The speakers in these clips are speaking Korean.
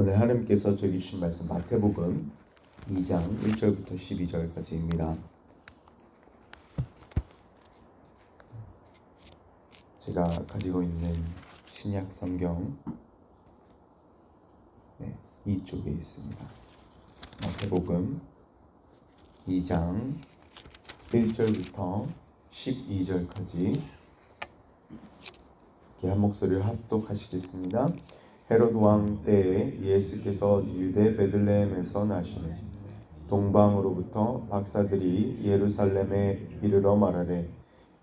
오늘 하나님께서 저기 주신 말씀 마태복음 2장 1절부터 12절까지입니다. 제가 가지고 있는 신약 성경 네, 이쪽에 있습니다. 마태복음 2장 1절부터 12절까지 이렇게 한 목소리를 합독하시겠습니다. 헤롯 왕 때에 예수께서 유대 베들레헴에서 나시니 동방으로부터 박사들이 예루살렘에 이르러 말하되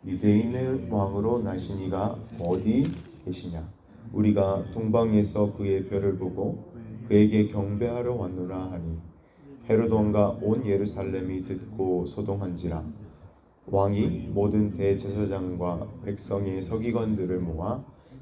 유대인의 왕으로 나신 이가 어디 계시냐? 우리가 동방에서 그의 별을 보고 그에게 경배하러 왔노라 하니 헤롯 왕과 온 예루살렘이 듣고 소동한지라. 왕이 모든 대제사장과 백성의 서기관들을 모아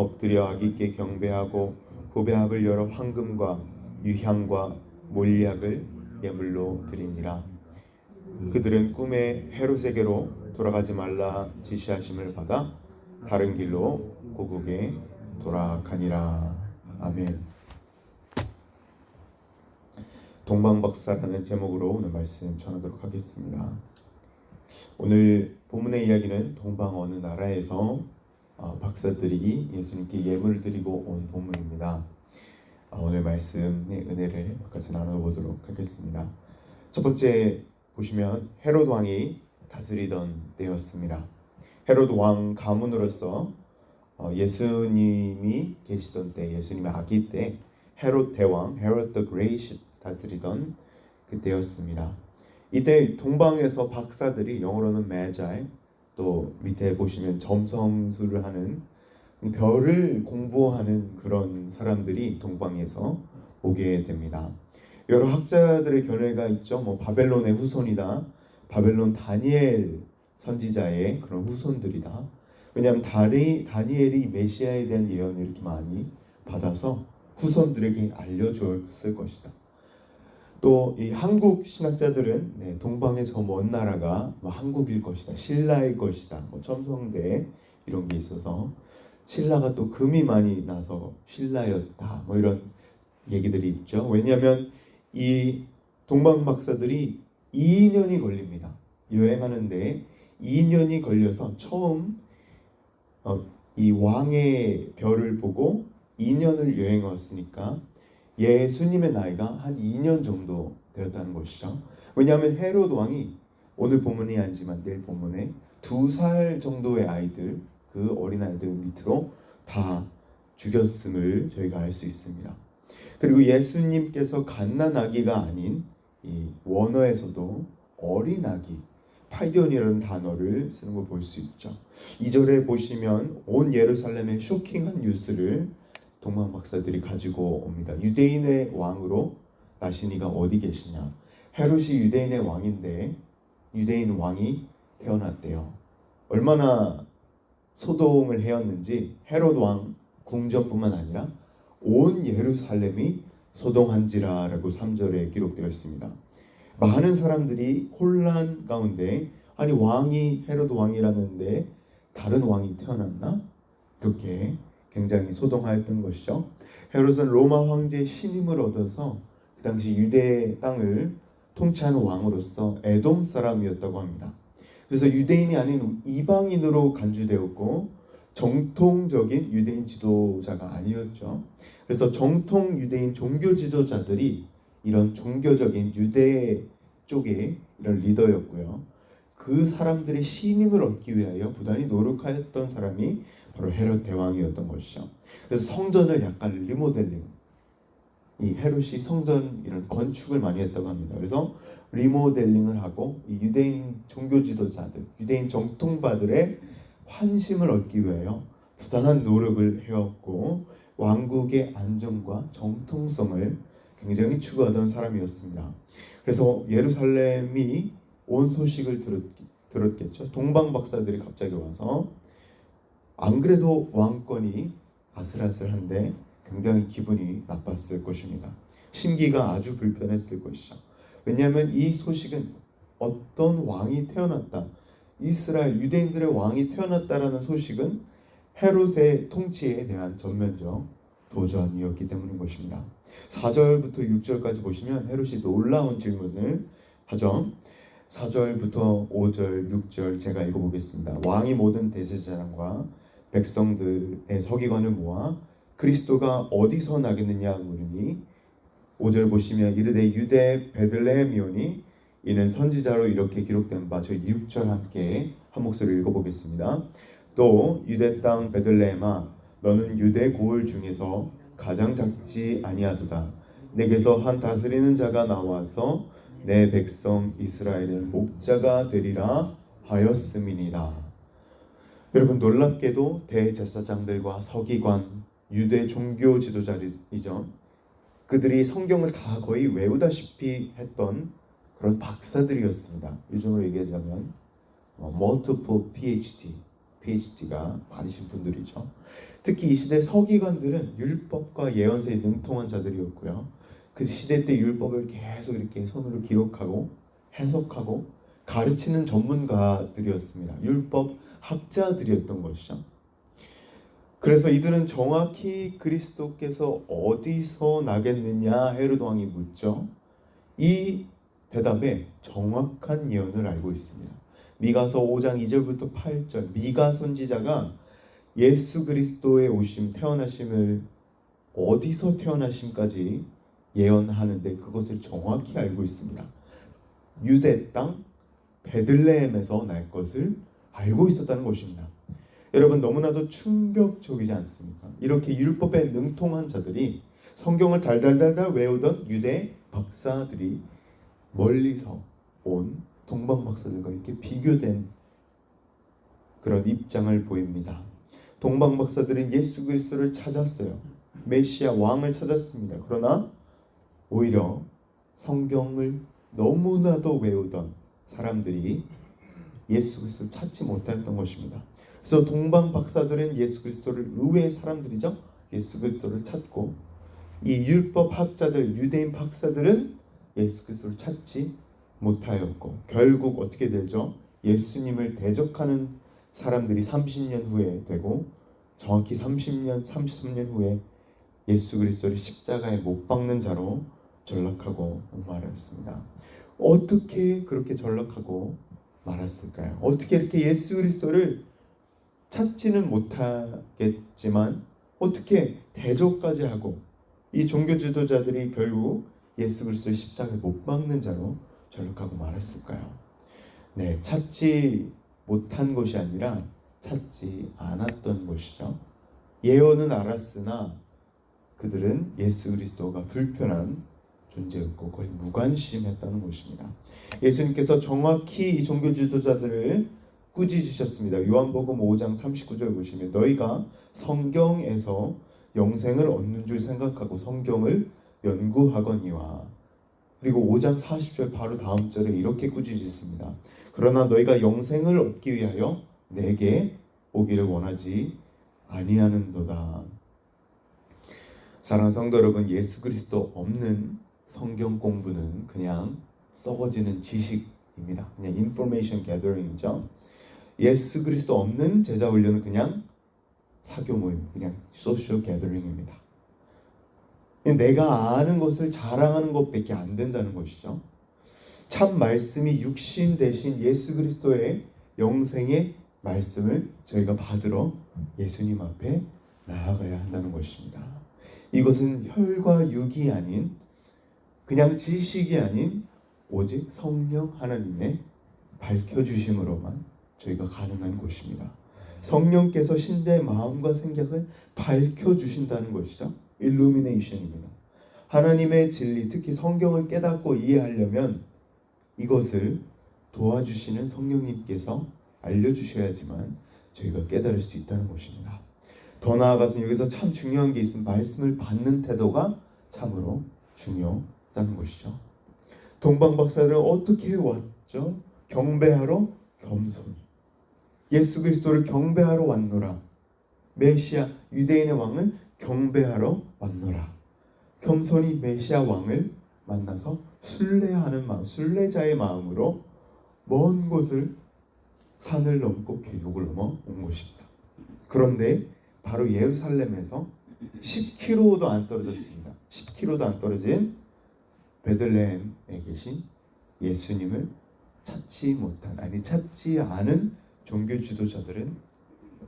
엎드려 아기께 경배하고 후배합을 열어 황금과 유향과 몰약을 예물로 드리니라. 그들은 꿈에 헤롯에게로 돌아가지 말라 지시하심을 받아 다른 길로 고국에 돌아가니라. 아멘. 동방박사라는 제목으로 오늘 말씀 전하도록 하겠습니다. 오늘 본문의 이야기는 동방 어느 나라에서 어, 박사들이 예수님께 예물을 드리고 온 본문입니다. 어, 오늘 말씀의 은혜를 같이 나눠보도록 하겠습니다. 첫 번째 보시면 헤롯 왕이 다스리던 때였습니다. 헤롯 왕 가문으로서 어, 예수님이 계시던 때, 예수님의 아기 때 헤롯 대왕, 헤롯 the Great 다스리던 그때였습니다. 이때 동방에서 박사들이 영어로는 magi 또 밑에 보시면 점성술을 하는 별을 공부하는 그런 사람들이 동방에서 오게 됩니다. 여러 학자들의 견해가 있죠. 뭐 바벨론의 후손이다. 바벨론 다니엘 선지자의 그런 후손들이다. 왜냐하면 다리, 다니엘이 메시아에 대한 예언을 이렇게 많이 받아서 후손들에게 알려줬을 것이다. 또 이 한국 신학자들은 네, 동방의 저 먼 나라가 뭐 한국일 것이다, 신라일 것이다, 뭐 첨성대 이런 게 있어서 신라가 또 금이 많이 나서 신라였다, 뭐 이런 얘기들이 있죠. 왜냐하면 이 동방 박사들이 2년이 걸립니다. 여행하는데 2년이 걸려서 처음 어, 이 왕의 별을 보고 2년을 여행 왔으니까 예수님의 나이가 한 2년 정도 되었다는 것이죠. 왜냐하면 헤롯 왕이 오늘 본문이 아니지만 내일 본문에 두 살 정도의 아이들 그 어린 아이들 밑으로 다 죽였음을 저희가 알 수 있습니다. 그리고 예수님께서 갓난 아기가 아닌 이 원어에서도 어린 아기 파이디온이라는 단어를 쓰는 걸 볼 수 있죠. 2절에 보시면 온 예루살렘의 쇼킹한 뉴스를 동방 박사들이 가지고 옵니다. 유대인의 왕으로 나신 이가 어디 계시냐? 헤롯이 유대인의 왕인데 유대인 왕이 태어났대요. 얼마나 소동을 해왔는지 헤롯 왕 궁전뿐만 아니라 온 예루살렘이 소동한지라라고 3절에 기록되어 있습니다. 많은 사람들이 혼란 가운데 아니 왕이 헤롯 왕이라는데 다른 왕이 태어났나? 이렇게 굉장히 소동하였던 것이죠. 헤롯은 로마 황제의 신임을 얻어서 그 당시 유대 땅을 통치하는 왕으로서 에돔 사람이었다고 합니다. 그래서 유대인이 아닌 이방인으로 간주되었고 정통적인 유대인 지도자가 아니었죠. 그래서 정통 유대인 종교 지도자들이 이런 종교적인 유대 쪽의 이런 리더였고요. 그 사람들의 신임을 얻기 위하여 부단히 노력하였던 사람이 바로 헤롯 대왕이었던 것이죠. 그래서 성전을 약간 리모델링, 이 헤롯이 성전 이런 건축을 많이 했다고 합니다. 그래서 리모델링을 하고 이 유대인 종교 지도자들, 유대인 정통파들의 환심을 얻기 위하여 부단한 노력을 해왔고 왕국의 안정과 정통성을 굉장히 추구하던 사람이었습니다. 그래서 예루살렘이 온 소식을 들었, 들었겠죠. 동방 박사들이 갑자기 와서 안 그래도 왕권이 아슬아슬한데 굉장히 기분이 나빴을 것입니다. 심기가 아주 불편했을 것이죠. 왜냐하면 이 소식은 어떤 왕이 태어났다. 이스라엘 유대인들의 왕이 태어났다라는 소식은 헤롯의 통치에 대한 전면적 도전이었기 때문인 것입니다. 4절부터 6절까지 보시면 헤롯이 놀라운 질문을 하죠. 4절부터 5절, 6절 제가 읽어보겠습니다. 왕이 모든 대제사장과 백성들의 서기관을 모아 그리스도가 어디서 나겠느냐 물으니 5절 보시면 이르되 유대 베들레헴이오니 이는 선지자로 이렇게 기록된 바 저희 6절 함께 한 목소리 읽어보겠습니다. 또 유대 땅 베들레헴아 너는 유대 고을 중에서 가장 작지 아니하도다. 내게서 한 다스리는 자가 나와서 내 백성 이스라엘의 목자가 되리라 하였음이니라. 여러분 놀랍게도 대제사장들과 서기관 유대 종교 지도자이죠. 그들이 성경을 다 거의 외우다시피 했던 그런 박사들이었습니다. 요즘으로 얘기하자면 어, multiple PhD, PhD가 많으신 분들이죠. 특히 이 시대 서기관들은 율법과 예언서에 능통한 자들이었고요. 그 시대 때 율법을 계속 이렇게 손으로 기록하고 해석하고 가르치는 전문가들이었습니다. 율법 학자들이었던 것이죠. 그래서 이들은 정확히 그리스도께서 어디서 나겠느냐 헤롯 왕이 묻죠. 이 대답에 정확한 예언을 알고 있습니다. 미가서 5장 2절부터 8절 미가 선지자가 예수 그리스도의 오심 태어나심을 어디서 태어나심까지 예언하는데 그것을 정확히 알고 있습니다. 유대 땅 베들레헴에서 날 것을 알고 있었다는 것입니다. 여러분 너무나도 충격적이지 않습니까? 이렇게 율법에 능통한 자들이 성경을 달달달달 외우던 유대 박사들이 멀리서 온 동방 박사들과 이렇게 비교된 그런 입장을 보입니다. 동방 박사들은 예수 그리스도를 찾았어요. 메시아 왕을 찾았습니다. 그러나 오히려 성경을 너무나도 외우던 사람들이 예수 그리스도를 찾지 못했던 것입니다. 그래서 동방 박사들은 예수 그리스도를 의외의 사람들이죠. 예수 그리스도를 찾고 이 율법 학자들 유대인 박사들은 예수 그리스도를 찾지 못하였고 결국 어떻게 되죠? 예수님을 대적하는 사람들이 30년 후에 되고 정확히 30년 33년 후에 예수 그리스도를 십자가에 못 박는 자로 전락하고 말았습니다. 어떻게 그렇게 전락하고 말았을까요? 어떻게 이렇게 예수 그리스도를 찾지는 못하겠지만 어떻게 대적까지 하고 이 종교 지도자들이 결국 예수 그리스도의 십자가에 못 박는 자로 전락하고 말았을까요? 네, 찾지 못한 것이 아니라 찾지 않았던 것이죠. 예언은 알았으나 그들은 예수 그리스도가 불편한 존재였고 거의 무관심했다는 것입니다. 예수님께서 정확히 이 종교 지도자들을 꾸짖으셨습니다. 요한복음 5장 39절 보시면 너희가 성경에서 영생을 얻는 줄 생각하고 성경을 연구하거니와 그리고 5장 40절 바로 다음 절에 이렇게 꾸짖으셨습니다. 그러나 너희가 영생을 얻기 위하여 내게 오기를 원하지 아니하는도다. 사랑하는 성도 여러분, 예수 그리스도 없는 성경 공부는 그냥 썩어지는 지식입니다. 그냥 인포메이션 게더링이죠. 예수 그리스도 없는 제자 훈련은 그냥 사교 모임, 그냥 소셜 게더링입니다. 내가 아는 것을 자랑하는 것밖에 안 된다는 것이죠. 참 말씀이 육신 대신 예수 그리스도의 영생의 말씀을 저희가 받으러 예수님 앞에 나아가야 한다는 것입니다. 이것은 혈과 육이 아닌 그냥 지식이 아닌 오직 성령 하나님의 밝혀주심으로만 저희가 가능한 것입니다. 성령께서 신자의 마음과 생각을 밝혀주신다는 것이죠. 일루미네이션입니다. 하나님의 진리, 특히 성경을 깨닫고 이해하려면 이것을 도와주시는 성령님께서 알려주셔야지만 저희가 깨달을 수 있다는 것입니다. 더 나아가서 여기서 참 중요한 게 있으면 말씀을 받는 태도가 참으로 중요하다 는 것이죠. 동방 박사들은 어떻게 왔죠? 경배하러 겸손. 예수 그리스도를 경배하러 왔노라. 메시아 유대인의 왕을 경배하러 왔노라. 겸손히 메시아 왕을 만나서 순례하는 마음, 순례자의 마음으로 먼 곳을 산을 넘고 계곡을 넘어 온 것입니다. 그런데 바로 예루살렘에서 10km도 안 떨어져 있습니다. 10km도 안 떨어진 베들레헴에 계신 예수님을 찾지 못한 아니 찾지 않은 종교 지도자들은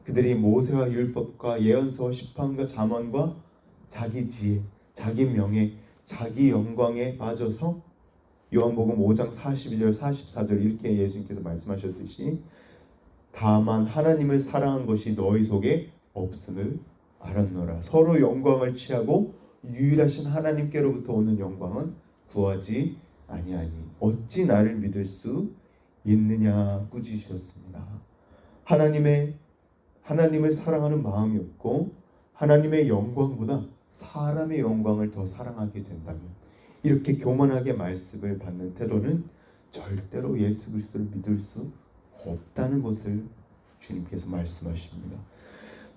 그들이 모세와 율법과 예언서와 시판과 잠언과 자기 지혜, 자기 명예, 자기 영광에 빠져서 요한복음 5장 42절 44절 이렇게 예수님께서 말씀하셨듯이 다만 하나님을 사랑한 것이 너희 속에 없음을 알았노라. 서로 영광을 취하고 유일하신 하나님께로부터 오는 영광은 구하지 아니하니 어찌 나를 믿을 수 있느냐 꾸짖으셨습니다. 하나님의 하나님을 사랑하는 마음이 없고 하나님의 영광보다 사람의 영광을 더 사랑하게 된다면 이렇게 교만하게 말씀을 받는 태도는 절대로 예수 그리스도를 믿을 수 없다는 것을 주님께서 말씀하십니다.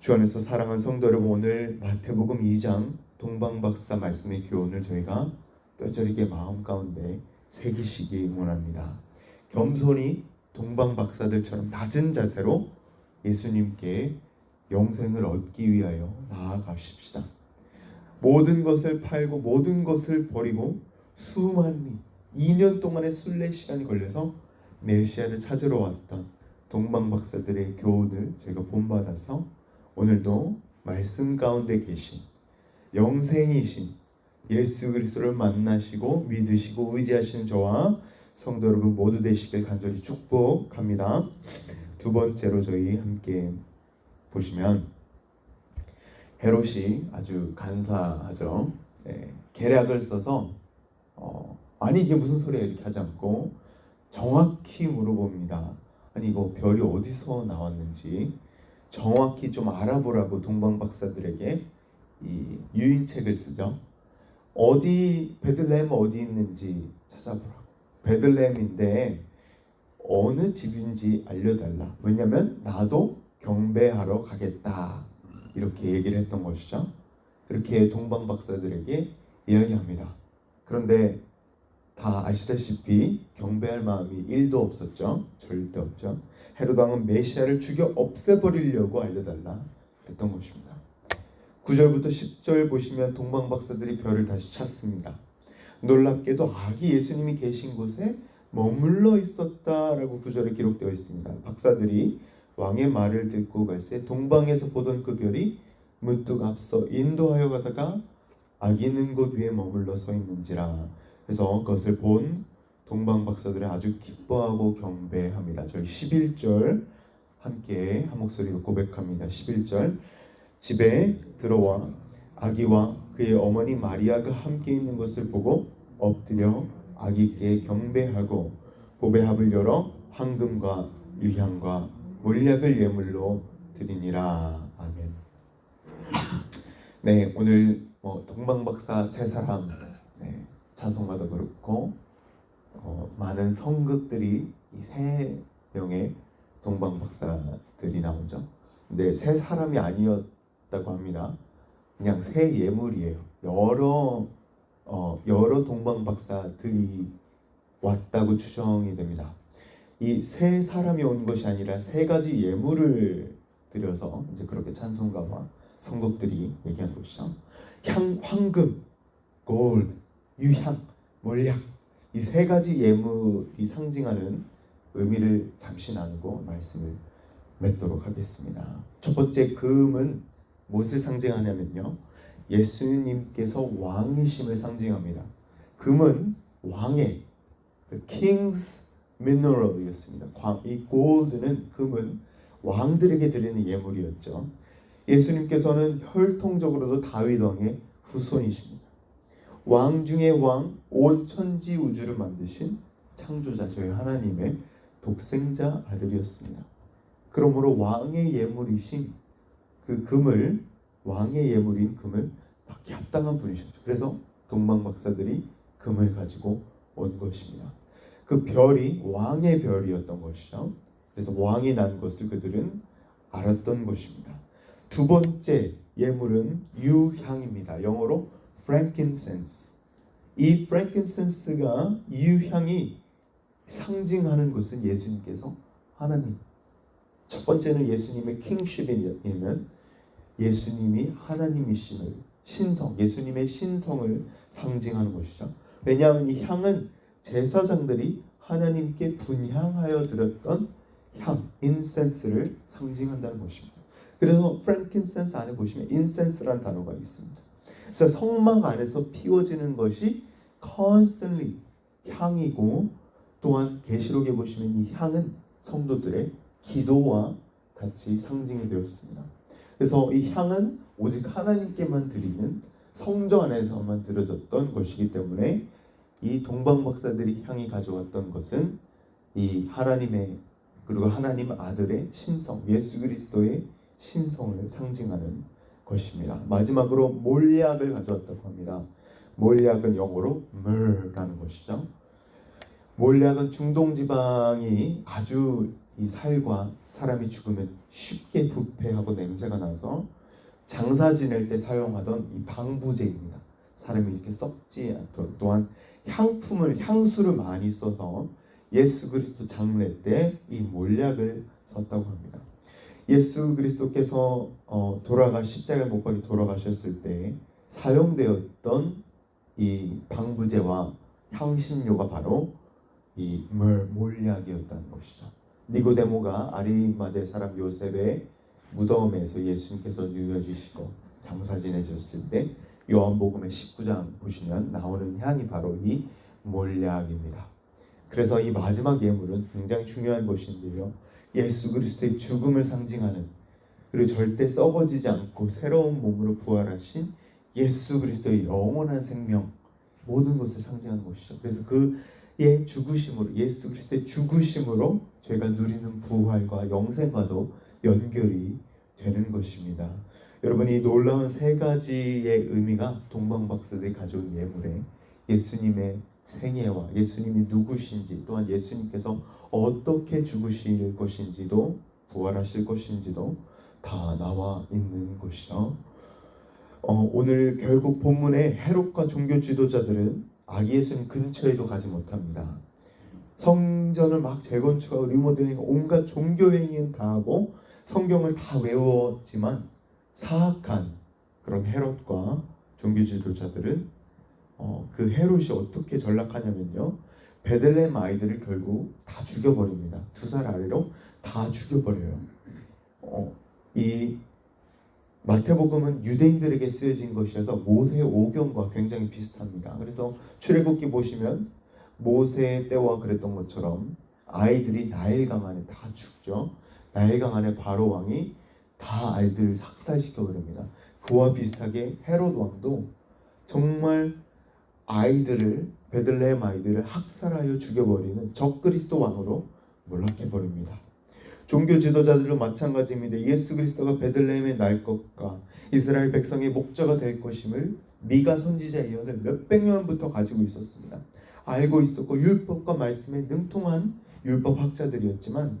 주 안에서 사랑하는 성도 여러분 오늘 마태복음 2장 동방박사 말씀의 교훈을 저희가 뼈저리게 마음 가운데 새기시기 원합니다. 겸손히 동방 박사들처럼 낮은 자세로 예수님께 영생을 얻기 위하여 나아가십시다. 모든 것을 팔고 모든 것을 버리고 수많이 2년 동안의 순례 시간이 걸려서 메시아를 찾으러 왔던 동방 박사들의 교훈을 저희가 본받아서 오늘도 말씀 가운데 계신 영생이신 예수 그리스도를 만나시고 믿으시고 의지하시는 저와 성도 여러분 모두 되시길 간절히 축복합니다. 두 번째로 저희 함께 보시면 헤롯이 아주 간사하죠. 네, 계략을 써서 어, 아니 이게 무슨 소리야 이렇게 하지 않고 정확히 물어봅니다. 아니 이거 별이 어디서 나왔는지 정확히 좀 알아보라고 동방 박사들에게 이 유인책을 쓰죠. 어디 베들레헴 어디 있는지 찾아보라고. 베들레헴인데 어느 집인지 알려달라. 왜냐면 나도 경배하러 가겠다. 이렇게 얘기를 했던 것이죠. 그렇게 동방 박사들에게 이야기합니다. 그런데 다 아시다시피 경배할 마음이 1도 없었죠. 절대 없죠. 헤롯 왕은 메시아를 죽여 없애버리려고 알려달라 그랬던 것입니다. 9절부터 10절 보시면 동방 박사들이 별을 다시 찾습니다. 놀랍게도 아기 예수님이 계신 곳에 머물러 있었다라고 구절에 기록되어 있습니다. 박사들이 왕의 말을 듣고 갈새 동방에서 보던 그 별이 문득 앞서 인도하여 가다가 아기 있는 곳 위에 머물러 서 있는지라 그래서 그것을 본 동방 박사들은 아주 기뻐하고 경배합니다. 저희 11절 함께 한 목소리로 고백합니다. 11절 집에 들어와 아기와 그의 어머니 마리아가 함께 있는 것을 보고 엎드려 아기께 경배하고 보배합을 열어 황금과 유향과 몰약을 예물로 드리니라 아멘. 네 오늘 뭐 동방박사 세 사람 네, 찬송가도 그렇고 어, 많은 성극들이 이 세 명의 동방박사들이 나오죠. 근데 세 사람이 아니었 다고 합니다. 그냥 새 예물이에요. 여러 어, 여러 동방 박사들이 왔다고 추정이 됩니다. 이 세 사람이 온 것이 아니라 세 가지 예물을 드려서 이제 그렇게 찬송가와 선곡들이 얘기한 것이죠. 향, 황금, 골드, 유향, 몰약 이 세 가지 예물이 상징하는 의미를 잠시 나누고 말씀을 맺도록 하겠습니다. 첫 번째 금은 무엇을 상징하냐면요. 예수님께서 왕이심을 상징합니다. 금은 왕의 그 king's mineral이었습니다. 광- 이 골드는 금은 왕들에게 드리는 예물이었죠. 예수님께서는 혈통적으로도 다윗 왕의 후손이십니다. 왕 중의 왕, 온 천지 우주를 만드신 창조자 저희 하나님의 독생자 아들이었습니다. 그러므로 왕의 예물이신 그 금을 왕의 예물인 금을 받기 합당한 분이셨죠. 그래서 동방 박사들이 금을 가지고 온 것입니다. 그 별이 왕의 별이었던 것이죠. 그래서 왕이 난 것을 그들은 알았던 것입니다. 두 번째 예물은 유향입니다. 영어로 frankincense. 이 frankincense가 유향이 상징하는 것은 예수님께서 하나님. 첫 번째는 예수님의 킹십이면 예수님이 하나님이심을 신성, 예수님의 신성을 상징하는 것이죠. 왜냐하면 이 향은 제사장들이 하나님께 분향하여 드렸던 향, 인센스를 상징한다는 것입니다. 그래서 프랭킨센스 안에 보시면 인센스라는 단어가 있습니다. 그래서 성막 안에서 피워지는 것이 constantly 향이고 또한 계시록에 보시면 이 향은 성도들의 기도와 같이 상징이 되었습니다. 그래서 이 향은 오직 하나님께만 드리는 성전 안에서만 드려졌던 것이기 때문에 이 동방 박사들이 향이 가져왔던 것은 이 하나님의 그리고 하나님 아들의 신성 예수 그리스도의 신성을 상징하는 것입니다. 마지막으로 몰약을 가져왔다고 합니다. 몰약은 영어로 myr라는 것이죠. 몰약은 중동 지방이 아주 이 살과 사람이 죽으면 쉽게 부패하고 냄새가 나서 장사 지낼 때 사용하던 이 방부제입니다. 사람이 이렇게 썩지 않도록 또한 향품을 향수를 많이 써서 예수 그리스도 장례 때 이 몰약을 썼다고 합니다. 예수 그리스도께서 어, 돌아가 십자가에 못 박혀 돌아가셨을 때 사용되었던 이 방부제와 향신료가 바로 이 몰, 몰약이었다는 것이죠. 니고데모가 아리마대 사람 요셉의 무덤에서 예수님께서 누워지시고 장사 지내셨을 때 요한복음의 19장 보시면 나오는 향이 바로 이 몰약입니다. 그래서 이 마지막 예물은 굉장히 중요한 것인데요. 예수 그리스도의 죽음을 상징하는 그리고 절대 썩어지지 않고 새로운 몸으로 부활하신 예수 그리스도의 영원한 생명 모든 것을 상징하는 것이죠. 그래서 그 의 죽으심으로 예수 그리스도의 죽으심으로 저희가 누리는 부활과 영생과도 연결이 되는 것입니다. 여러분 이 놀라운 세 가지의 의미가 동방박사들이 가져온 예물에 예수님의 생애와 예수님이 누구신지 또한 예수님께서 어떻게 죽으실 것인지도 부활하실 것인지도 다 나와 있는 것이죠. 어, 오늘 결국 본문의 헤롯과 종교 지도자들은 아기 예수님 근처에도 가지 못합니다. 성전을 막 재건축하고 리모델링 온갖 종교 행위는 다 하고 성경을 다 외웠지만 사악한 그런 헤롯과 종교 지도자들은 어, 그 헤롯이 어떻게 전락하냐면요. 베들레헴 아이들을 결국 다 죽여버립니다. 두 살 아래로 다 죽여버려요. 어, 이 마태복음은 유대인들에게 쓰여진 것이어서 모세 오경과 굉장히 비슷합니다. 그래서 출애굽기 보시면 모세 때와 그랬던 것처럼 아이들이 나일강 안에 다 죽죠. 나일강 안에 바로 왕이 다 아이들 삭살시켜 버립니다. 그와 비슷하게 헤롯 왕도 정말 아이들을 베들레헴 아이들을 학살하여 죽여버리는 적그리스도 왕으로 몰락해 버립니다. 종교 지도자들도 마찬가지입니다. 예수 그리스도가 베들레헴에 날 것과 이스라엘 백성의 목자가 될 것임을 미가 선지자 예언을 몇백 년부터 가지고 있었습니다. 알고 있었고 율법과 말씀에 능통한 율법 학자들이었지만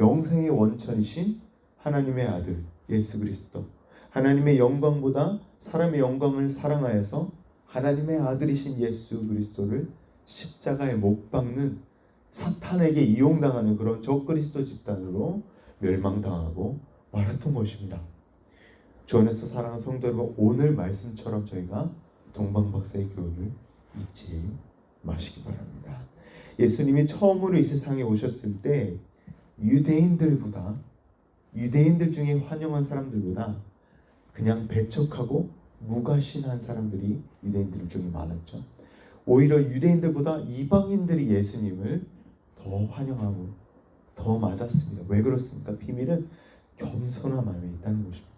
영생의 원천이신 하나님의 아들 예수 그리스도 하나님의 영광보다 사람의 영광을 사랑하여서 하나님의 아들이신 예수 그리스도를 십자가에 못 박는 사탄에게 이용당하는 그런 적그리스도 집단으로 멸망당하고 말았던 것입니다. 주 안에서 사랑하는 성도 여러분 오늘 말씀처럼 저희가 동방박사의 교훈을 잊지 마시기 바랍니다. 예수님이 처음으로 이 세상에 오셨을 때 유대인들보다 유대인들 중에 환영한 사람들보다 그냥 배척하고 무가신한 사람들이 유대인들 중에 많았죠. 오히려 유대인들보다 이방인들이 예수님을 더 환영하고 더 맞았습니다. 왜 그렇습니까? 비밀은 겸손함 안에 있다는 것입니다.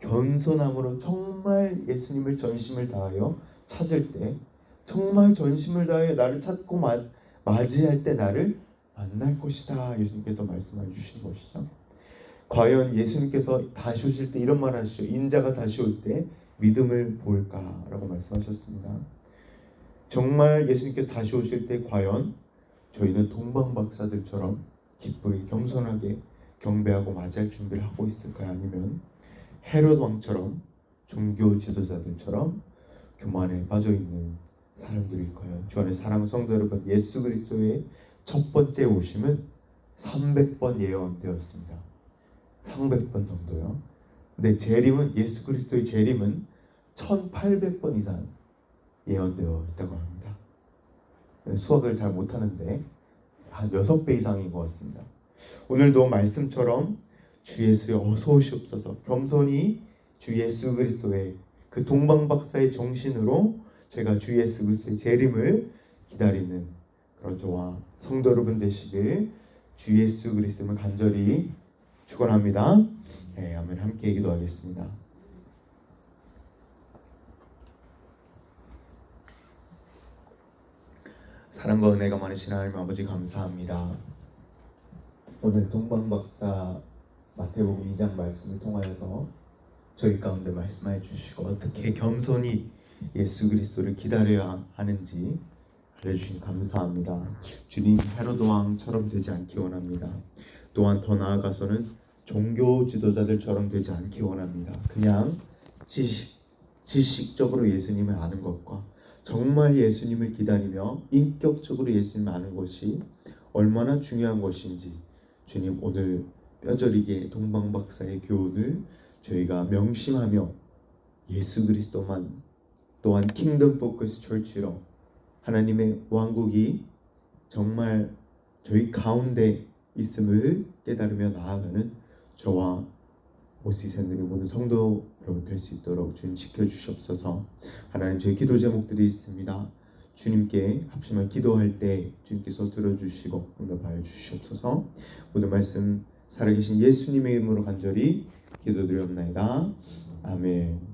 겸손함으로 정말 예수님을 전심을 다하여 찾을 때 정말 전심을 다하여 나를 찾고 마, 맞이할 때 나를 만날 것이다. 예수님께서 말씀해 주신 것이죠. 과연 예수님께서 다시 오실 때 이런 말 하시죠. 인자가 다시 올 때 믿음을 볼까라고 말씀하셨습니다. 정말 예수님께서 다시 오실 때 과연 저희는 동방 박사들처럼 기쁘게 겸손하게 경배하고 맞이할 준비를 하고 있을까요? 아니면 헤롯 왕처럼 종교 지도자들처럼 교만에 빠져 있는 사람들일까요? 주 안에 사랑하는 성도 여러분, 예수 그리스도의 첫 번째 오심은 300번 예언되었습니다. 300번 정도요. 근데 재림은 예수 그리스도의 재림은 1800번 이상 예언되어 있다고 합니다. 수학을 잘 못하는데 한 6배 이상인 것 같습니다. 오늘도 말씀처럼 주 예수의 어서 오시옵소서 겸손히 주 예수 그리스도의 그 동방박사의 정신으로 제가 주 예수 그리스도의 재림을 기다리는 그런 저와 성도 여러분 되시길 주 예수 그리스도를 간절히 축원합니다. 네, 아멘 함께 기도하겠습니다. 사랑과 은혜가 많으신 하나님 아버지 감사합니다. 오늘 동방 박사 마태복음 2장 말씀을 통하여서 저희 가운데 말씀해 주시고 어떻게 겸손히 예수 그리스도를 기다려야 하는지 알려주신 감사합니다. 주님 헤로드 왕처럼 되지 않기 원합니다. 또한 더 나아가서는 종교 지도자들처럼 되지 않기 원합니다. 그냥 지식 지식적으로 예수님을 아는 것과 정말 예수님을 기다리며 인격적으로 예수님을 아는 것이 얼마나 중요한 것인지 주님 오늘 뼈저리게 동방박사의 교훈을 저희가 명심하며 예수 그리스도만 또한 킹덤 포커스 철치로 하나님의 왕국이 정말 저희 가운데 있음을 깨달으며 나아가는 저와 오시샌들이 모든 성도 여러분 될 수 있도록 주님 지켜주시옵소서. 하나님 저희 기도 제목들이 있습니다. 주님께 합심한 기도할 때 주님께서 들어주시고 응답하여 주시옵소서. 모든 말씀 살아계신 예수님의 이름으로 간절히 기도드리옵나이다. 아멘